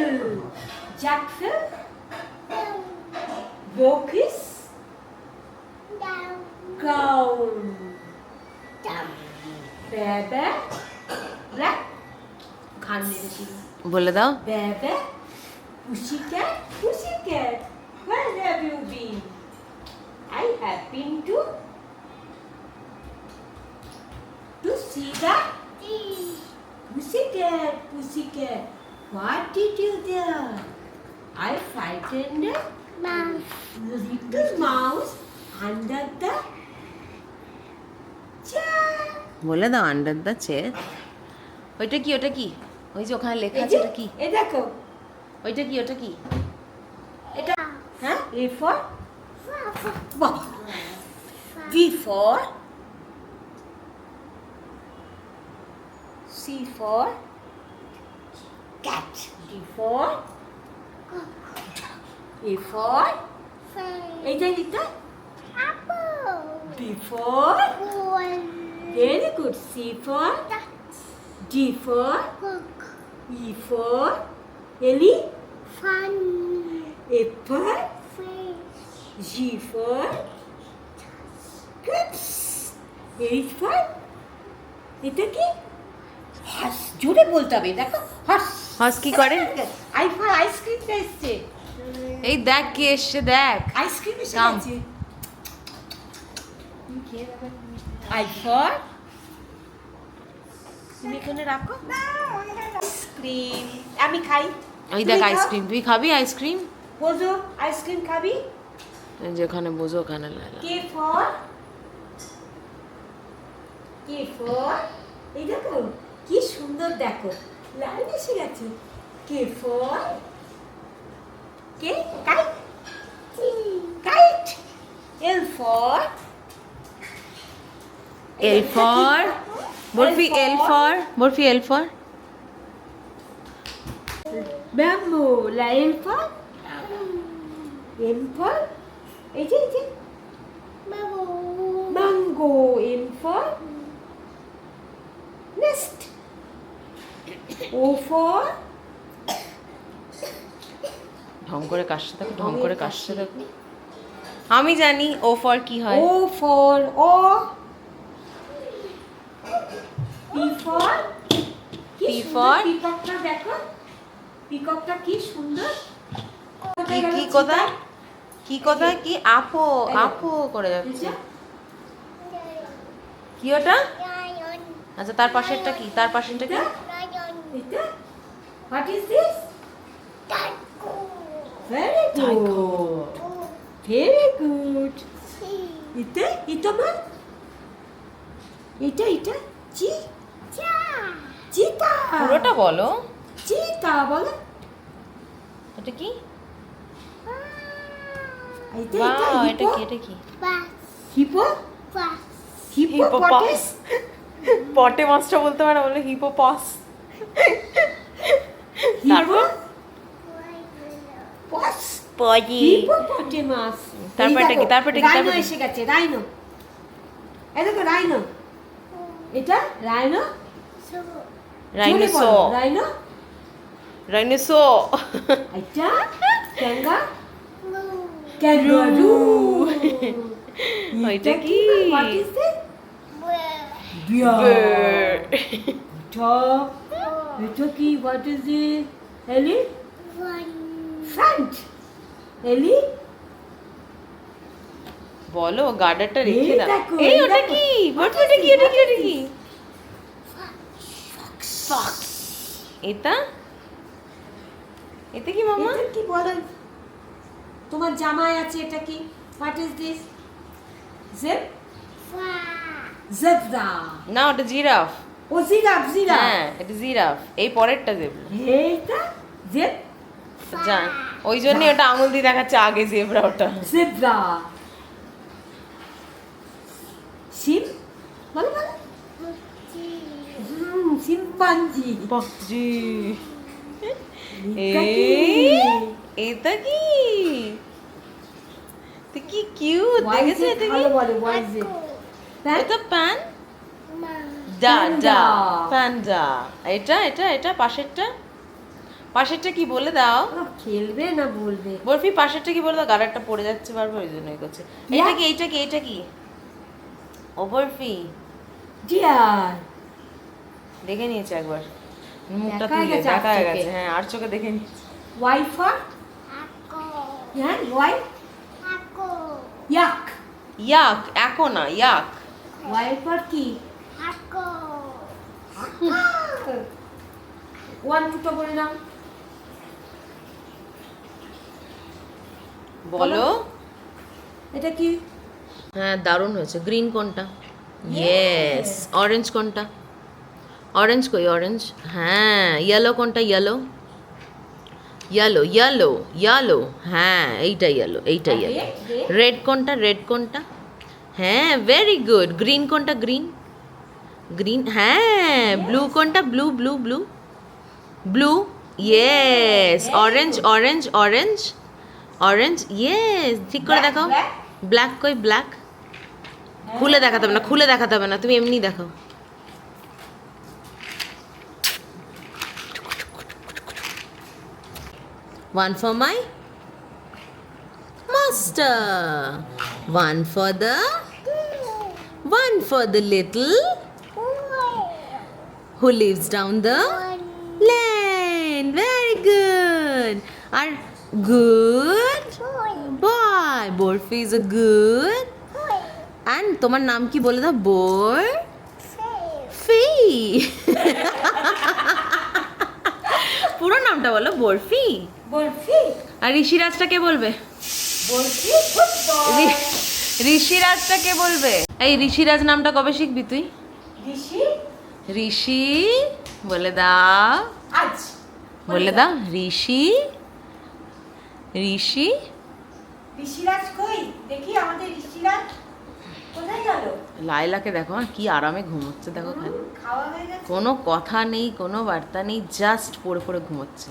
Jack Jackal. Walk is down. Gown. Bebe. Black. Khan मेरे चीज़ बोले दाओ बेबे pussy cat where have you been i have been to to see the Pussycat. Pussycat. pussy What did you there? I frightened a little mouse under the chair. বলে দাও under the chair ওইটা কি ওটা কি? ওই যে ওখানে লেখা আছে ওটা কি? এই দেখো। ওইটা কি ওটা কি? এটা হ্যাঁ A for B for C for cat D for A for এইটা এইটা B for very good C for D for E for এলি apple G for grapes. H for এটা কি হাস জোরে বলতে হবে দেখো। হাস হাস কি করে? আই ফর আইসক্রিম এসছে। এই দেখ কে এসছে দেখ। আইসক্রিম এসে গেছে। আই ফর তুমি এখানে রাখো। আইসক্রিম আমি খাই। ওই দেখ আইসক্রিম তুই খাবি আইসক্রিম বোঝো আইসক্রিম খাবি? যেখানে বোঝো ওখানে। কে ফর কে ফর এই দেখো কি সুন্দর দেখো। লাইন এসে গেছে। K for K? Kite kite L for L for barfi L for barfi L for bamboo line for M for এই যে এই যে। Mango M for nest O for. ঢং করে কাশতে থাকো ঢং করে কাশতে থাকো আমি জানি ও ফর কি হয়। O for O. P for কি P for? পিককটা দেখো। পিককটা কি সুন্দর। কি কি কোথায়? কি কোথায়? কি? আপো আপো করে যাচ্ছে। কি ওটা? আচ্ছা তার পাশেরটা কি? তার পাশেরটা কি? এটা what is this very good very good এটা এটা মা এটা এটা চি চিতা পুরোটা বলো। চিতা বলো। এটা কি? এটা বাহ এটা এটা কি এটা কি? হিপো? হিপোপটাস? পটে মাছটা বলতে পারে না বলে হিপোপস। তারপর? পজি হিপোপটেমাস তারপরটা কি? তারপরটা কি? রাইনো? এসে গেছে রাইনো এই দেখো রাইনো এটা রাইনো রাইনোসো রাইনো রাইনোসো এটা ক্যাঙ্গা ক্যাঙ্গারু। ওইটা কি? হোয়াট ইজ দিস বিয়ার এটা হোয়াট ইজ দিস এলি ফ্রন্ট এলি বলো গার্ডারটা রেখে দাও। এই ওটা। কি? What ওটা is কি? ওটা কি What ওটা is কি ফক্স এটা? এটা কি মামা? এটা কি বলো? তোমার জামাই আছে এটা কি? হোয়াট ইজ দিস জেব জেব্রা না ওটা জিরাফ। ও জিরাফ জিরাফ। হ্যাঁ এটা জিরাফ। এই পরেরটা জেব্রা এইটা জেব? জান ওই জন্য ওটা আঙুল দিয়ে দেখাচ্ছে আগে জেব্রা ওটা। জেব্রা। শিম? বলো বলো। শিম্পাঞ্জি। বাজি এটা কি? কি? কিউট দেখেছ এটা কি? এটা প্যান ডা ডা প্যান্ডা এটা এটা এটা পাশেরটা? পাশেরটা কি বলে দাও? খেলবে না বলবে। বরফি পাশেরটা কি বলে দাও? গাড়ারটা পড়ে যাচ্ছে বারবার ওই জন্যই করছে। এটা কি এইটা কি এইটা কি? ও বরফি। ডিয়ার। দেখে নিয়েছে একবার। মুখটা তুলে দেখা হয়ে গেছে। হ্যাঁ আর চোখে দেখে নিয়েছে ওয়াই ফর হ্যাঁ ওয়াই? ইয়াক। ইয়াক এখো না ইয়াক। ওয়াই ফর কি? ওয়ান দুটো বলে নাও বলো। এটা কি? হ্যাঁ দারুণ হয়েছে। গ্রিন কোনটা? ইয়েস অরেঞ্জ কোনটা? অরেঞ্জ কই? অরেঞ্জ হ্যাঁ ইয়েলো কোনটা? ইয়েলো ইয়েলো ইয়েলো ইয়েলো হ্যাঁ এইটা ইয়েলো এইটা আর ইয়েলো red, red? রেড কোনটা? রেড কোনটা? হ্যাঁ ভেরি গুড গ্রিন কোনটা? গ্রিন গ্রিন হ্যাঁ ব্লু কোনটা blue blue blue blue yes orange orange orange orange yes ঠিক করে দেখাও। ব্ল্যাক কই? ব্ল্যাক খুলে দেখাতে হবে না খুলে দেখাতে হবে না। তুমি এমনি দেখো One for my master. One for the one for the little who lives down the lane. Very good. Are good? Boy. Borfi is a good. And তোমার নাম কি বলে দাও? বোর ফি পুরো নামটা বলো বরফি বরফি আর ঋষিরাজটা কে বলবে? বরফি ঋষিরাজটা কে বলবে? এই ঋষিরাজ নামটা কবে শিখবি তুই? ঋষি? ঋষি বলে দাও আজ। বলে দাও ঋষি। ঋষি। ঋষিরাজ কই? দেখি আমাদের ঋষিরাজ। কোথায় গেল? লাইলাকে দেখো কি আরামে ঘুমোচ্ছে দেখো খালি। কোনো কথা নেই কোনো বার্তা নেই জাস্ট পড়ে পড়ে ঘুমোচ্ছে।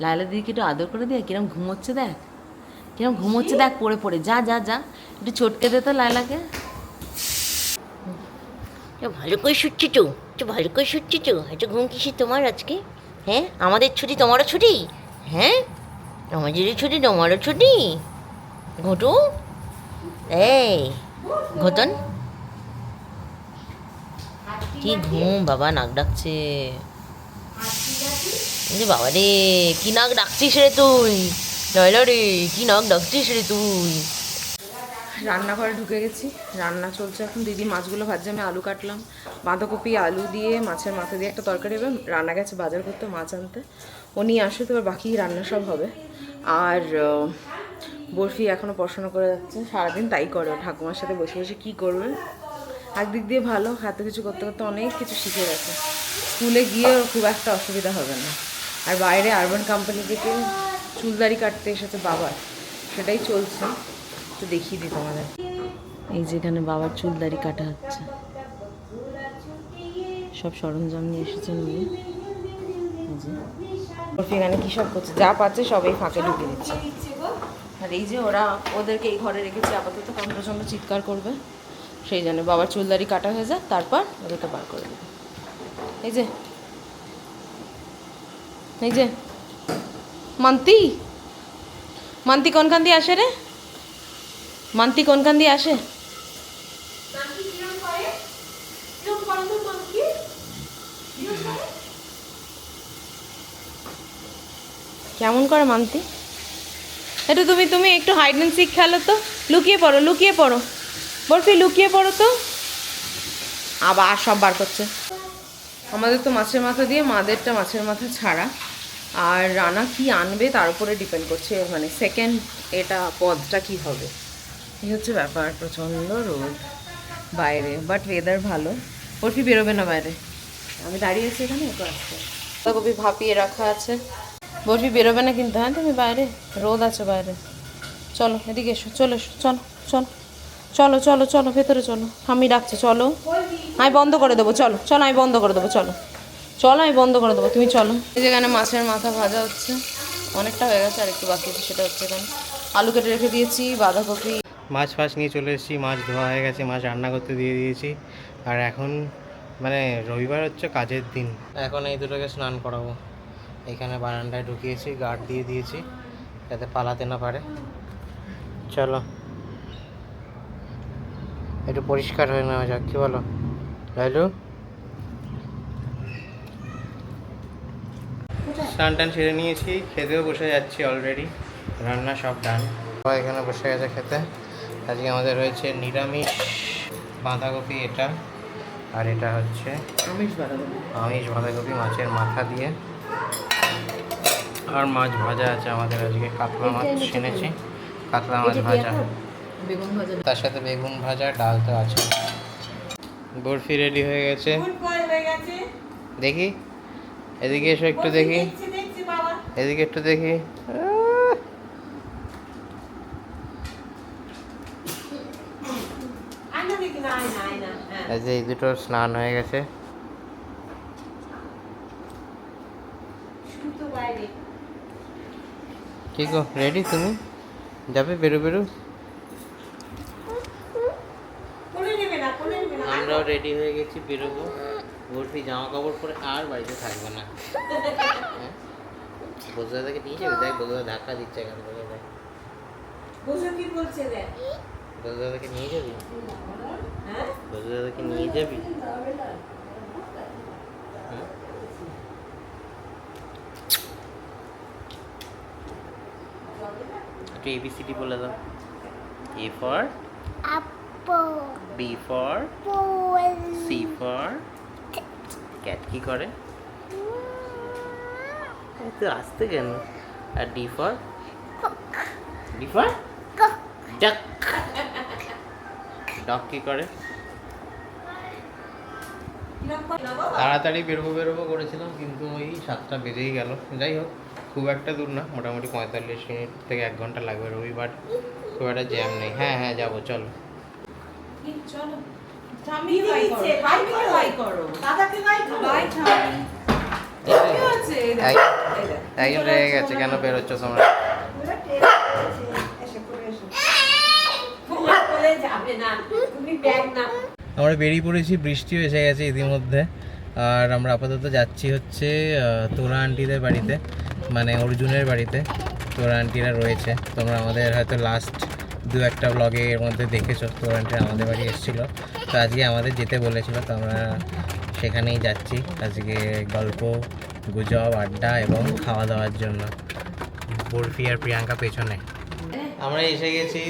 লাইলা দিদিকে একটু আদর করে দিয়ে কিরম ঘুমোচ্ছে দেখ। কিরম ঘুমোচ্ছে দেখ পড়ে পড়ে। যা যা যা। একটু চটকে দে তো লাইলাকে তো ভালো করে শুচ্ছি তো তো ভালো করে শুচ্ছি তো। এত ঘুম কিসে তোমার আজকে? হ্যাঁ? আমাদের ছুটি তোমারও ছুটি? হ্যাঁ? আমাদেরও ছুটি, তোমারও ছুটি? ঘটু? এই, ঘটন? কি ঘুম, বাবা নাক ডাকছে। বাবা রে, কি নাক ডাকছিস রে তুই? লয়লা রে কি নাক ডাকছিস রে তুই? রান্নাঘরে ঢুকে গেছি। রান্না চলছে এখন। দিদি মাছগুলো ভাজছে, আমি আলু কাটলাম। বাঁধাকপি, আলু দিয়ে, মাছের মাথা দিয়ে একটা তরকারি হবে। রান্না গেছে বাজার করতে, মাছ আনতে। ও নিয়ে আসে, তো বাকি রান্না সব হবে। আর বরফি এখনও পড়াশোনা করে যাচ্ছে। সারাদিন তাই করে। ঠাকুমার সাথে বসে বসে কী করবে? একদিক দিয়ে ভালো হাতে কিছু করতে করতে অনেক কিছু শিখে গেছে। স্কুলে গিয়ে খুব একটা অসুবিধা হবে না। আর বাইরে আরবান কোম্পানি থেকে চুলদারি কাটতে এসেছে বাবার। সেটাই চলছে। তো দেখিয়ে দিই তোমাদের। এই যেখানে বাবার চুলদারি কাটা হচ্ছে। সব সরঞ্জাম নিয়ে এসেছেন নিয়ে এই এখানে কী সব করছে? যা পাচ্ছে সব এই ফাঁকে ঢুকে দিচ্ছে। আর এই যে ওরা ওদেরকে এই ঘরে রেখেছে আপাতত কারণ প্রচণ্ড চিৎকার করবে। সেই জন্য বাবার চুলদারি কাটা হয়ে যাক তারপর ওদেরকে বার করে দেবে। এই যে। এই যে। মান্তি! মান্তি কোনখান দিয়ে আসে রে? মান্তি কোনখান দিয়ে আসে? কেমন করে মান্তি? এটা তুমি তুমি একটু হাইড অ্যান্ড সিক খেলো তো। লুকিয়ে পড়ো লুকিয়ে পড়ো। বরফি লুকিয়ে পড়ো তো। আবার সব বার করছে। আমাদের তো মাছের মাথা দিয়ে মাদেরটা মাছের মাথা ছাড়া। আর রানা কি আনবে তার উপরে ডিপেন্ড করছে। মানে সেকেন্ড এটা পদটা কি হবে? এই হচ্ছে ব্যাপার, প্রচণ্ড রোদ বাইরে বাট ওয়েদার ভালো। ওর কি বেরোবে না বাইরে? আমি দাঁড়িয়ে আছি এখানে বাঁধাকপি ভাপিয়ে রাখা আছে। বরফি বেরোবে না কিন্তু হ্যাঁ তুমি বাইরে? রোদ আছে বাইরে। চলো, এদিকে এসো, চলো এসো, চলো চলো চলো চলো চলো, ভেতরে চলো। আমি ডাকছি, চলো। আমি বন্ধ করে দেবো, চলো চলো, আমি বন্ধ করে দেবো, চলো। চলো, আমি বন্ধ করে দেবো, তুমি চলো। এই যেখানে মাছের মাথা ভাজা হচ্ছে, অনেকটা হয়ে গেছে, আর একটু বাকি আছে, সেটা হচ্ছে এখানে। আলু কেটে রেখে দিয়েছি, বাঁধাকপি মাছ ফাছ নিয়ে চলে এসেছি, মাছ ধোয়া হয়ে গেছে, মাছ রান্না করতে দিয়ে দিয়েছি। আর এখন মানে রবিবার হচ্ছে কাজের দিন। এখন এই দুটোকে স্নান করাবো। এখানে বারান্দায় ঢুকিয়েছি, গার্ড দিয়ে দিয়েছি, যাতে পালাতে না পারে। চলো। একটু পরিষ্কার হয়ে নেওয়া যাক, কি বলো? লাইলু স্নান টান সেরে নিয়েছি, খেতেও বসে যাচ্ছি অলরেডি রান্না সব ডান এখানে বসে গেছে খেতে। আজকে আমাদের রয়েছে নিরামিষ বাঁধাকপি এটা। আর এটা হচ্ছে আমিষ বাঁধাকপি। আমিষ বাঁধাকপি মাছের মাথা দিয়ে। আর মাছ ভাজা আছে আমাদের আজকে কাতলা মাছ এনেছি। কাতলা মাছ ভাজা। বেগুন ভাজা। তার সাথে বেগুন ভাজা ডাল তো আছে। বরফি রেডি হয়ে গেছে। দেখি। এদিকে এসো একটু দেখি। এদিকে একটু দেখি আহ, আয়না দেখি না আয়না আয়না হ্যাঁ এই যে এই দুটো স্নান হয়ে গেছে। কি গো রেডি তুমি? যাবে বেরো বেরো। আমরাও রেডি হয়ে গেছি বেরোবো। বরফি জামা কাপড় পরে আর বাড়িতে থাকবে না। হ্যাঁ? বন্ধুদাদাকে নিয়ে যাবে? দেখ বন্ধুদা ধাক্কা দিচ্ছে এখান থেকে দেখ। বসে কি বলছে দেখ? বন্ধুদাদাকে নিয়ে যাবি? হ্যাঁ? বন্ধুদাদাকে নিয়ে যাবি? হুম? একটু এবিসিডি বলে দাও। A for B for C for cat কি করে? এত আসতে কেন? আর D for D for duck dog কি করে? তাড়াতাড়ি বেরোবো বেরোবো করেছিলাম কিন্তু ওই সাতটা বেজেই গেল। যাই হোক খুব একটা দূর না মোটামুটি পঁয়তাল্লিশ মিনিট থেকে এক ঘণ্টা লাগবে রবিবার। খুব একটা জ্যাম নেই। হ্যাঁ হ্যাঁ যাব চলো। একজন রেগে গেছে কেন বেরোচ্ছ তোমরা? তোমার যাবে না তুমি ব্যাগ না আমরা বেরিয়ে পড়েছি, বৃষ্টিও এসে গেছে ইতিমধ্যে। আর আমরা আপাতত যাচ্ছি হচ্ছে তোরা আন্টিদের বাড়িতে মানে অর্জুনের বাড়িতে। তোরা আন্টিরা রয়েছে। তোমরা আমাদের হয়তো লাস্ট দু একটা ব্লগে এর মধ্যে দেখেছ, তোরা আন্টি আমাদের বাড়ি এসেছিল। তো আজকে আমাদের যেতে বলেছিল, তো আমরা সেখানেই যাচ্ছি। আজকে গল্প, গুজব, আড্ডা এবং খাওয়া দাওয়ার জন্য। বরফি আর প্রিয়াঙ্কা পেছনে। আমরা এসে গেছি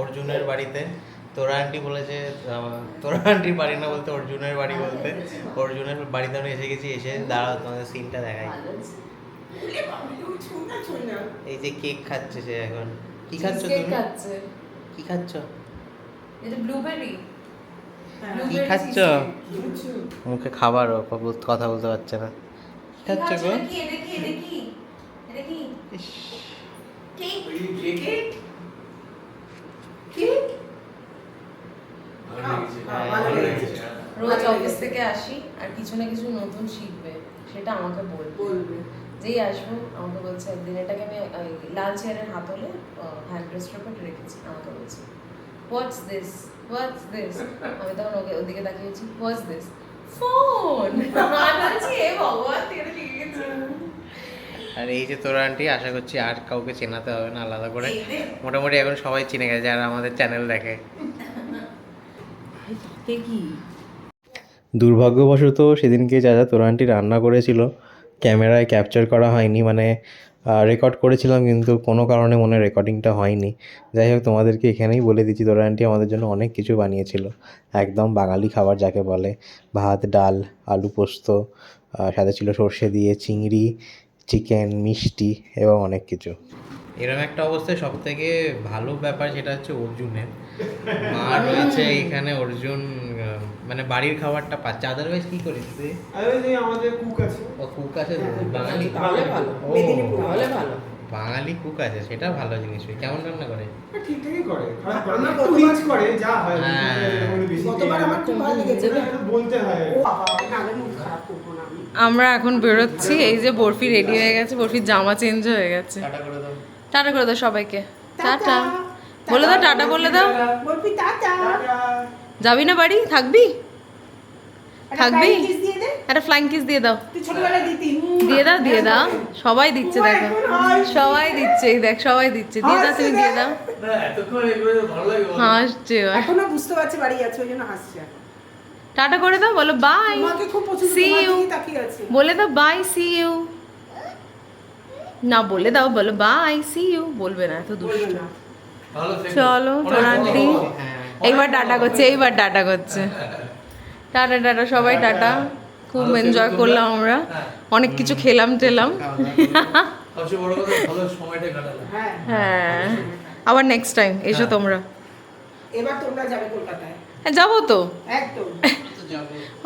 অর্জুনের বাড়িতে। তোরা আন্টি বলেছে তোরা আন্টির বাড়ি না বলতে অর্জুনের বাড়ি বলতে। অর্জুনের বাড়িতে আমরা এসে গেছি এসে দাঁড়াও তোমাদের সিনটা দেখাই। এই যে কেক খাচ্ছে সে এখন। কি খাচ্ছ তুমি? কি খাচ্ছ? এটা ব্লুবেরি কি খাচ্ছ? মুখে খাবার ও কথা বলতে পারছে না। কি খাচ্ছ গো? কেক কেক রোজ অফিস থেকে আসি আর কিছু না কিছু নতুন শিখবে সেটা আমাকে বলবে। বলবে। যেই আসব আমাকে বলছে একদিন এটাকে আমি লাল চেয়ারের হাতলে হ্যান্ড রেস্টের উপর রেখেছি। আমাকে বলছে হোয়াটস দিস হোয়াটস দিস আমি তখন ওকে ওদিকে তাকিয়েছি হোয়াটস দিস ফোন আর এই যে তোরা আন্টি আশা করছি আর কাউকে চেনাতে হবে না আলাদা করে। মোটামুটি এখন সবাই চিনে গেছে যারা আমাদের চ্যানেল দেখে। কি? দুর্ভাগ্যবশত সেদিনকে যা যা তোরা আন্টি রান্না করেছিল, ক্যামেরায় ক্যাপচার করা হয়নি মানে রেকর্ড করেছিলাম, কিন্তু কোনো কারণে মনে রেকর্ডিংটা হয়নি। যাই হোক, তোমাদেরকে এখানেই বলে দিচ্ছি, তোরা আন্টি আমাদের জন্য অনেক কিছু বানিয়েছিল। একদম বাঙালি খাবার যাকে বলে, ভাত, ডাল, আলু পোস্ত সাথে ছিল সর্ষে দিয়ে, চিংড়ি, চিকেন, মিষ্টি, এবং অনেক কিছু। এরকম একটা অবস্থায় সব থেকে ভালো ব্যাপার সেটা হচ্ছে অর্জুনের। মা রয়েছে এখানে অর্জুন মানে বাড়ির খাবারটা পাচ্ছে। আদারওয়াইজ কি করিস তুই? আমাদের কুক আছে। ও কুক আছে বাঙালি তাহলে ভালো। তাহলে ভালো। বাঙালি কুক আছে সেটা ভালো জিনিস কেমন রান্না করে? হ্যাঁ, ঠিকঠাকই করে। খারাপ করে আমার না। রিচ করে যা হয় হ্যাঁ। গতবার আমার খুব ভালো লেগেছে। বলতে হয়। আমরা এখন বেরোচ্ছি এই যে বরফি রেডি হয়ে গেছে বরফির জামা চেঞ্জ হয়ে গেছে। টাটা করে দাও সবাইকে। টাটা। বলে দাও টাটা বলে দাও। বলবি টাটা। যাবি না বাড়ি? থাকবি? থাকবি। একটা ফ্লাইং কিস দিয়ে দাও। তুই ছোটবেলায় দিতি। দিয়ে দাও দিয়ে দাও। সবাই দিচ্ছে দেখো। সবাই দিচ্ছে এই দেখ সবাই দিচ্ছে। দিয়ে দাও তুমি দিয়ে দাও। হাসছে। এখনও বুঝতে পারছে বাড়ি আছে ওই জন্য হাসছে টাটা করে দাও বলো বাই তাকিয়ে আছে। বলে দাও বাই সি ইউ না বলে দাও বলো বাই সি ইউ বলবে না এত দুষ্ট। চলো তোর আন্টি এইবার টাটা করছে এইবার টাটা করছে। টাটা টাটা সবাই টাটা। খুব এনজয় করলাম আমরা। অনেক কিছু খেলাম টেলাম। সবচেয়ে বড় কথা ভালো সময়টা কাটালাম। হ্যাঁ। হ্যাঁ। আবার নেক্সট টাইম এসো তোমরা। এবার তোমরা যাবে কলকাতায়। হ্যাঁ যাব তো। একদম।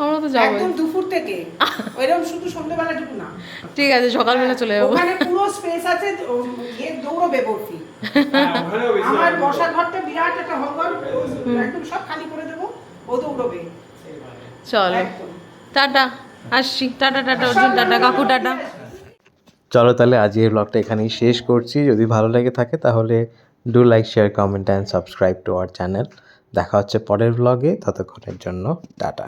আমরা তো যাব একদম দুপুর থেকে। ওইরকম শুধু সন্ধ্যেবেলাটুকু না। ঠিক আছে সকালবেলা চলে যাব। ওখানে পুরো স্পেস আছে ইয়ে দৌড়বে বরফি। আমার। বসার ঘরটা বিরাট একটা হলঘর। একদম সব খালি করে দেবো ও দৌড়বে। চলো। টাটা আসছি। টাটা টাটা অর্জুন টাটা কাকু টাটা। চলো তাহলে আজকের ব্লগটা এখানেই শেষ করছি। যদি ভালো লেগে থাকে তাহলে do like share comment and subscribe to our channel দেখা হচ্ছে পরের ব্লগে ততক্ষণের জন্য টাটা।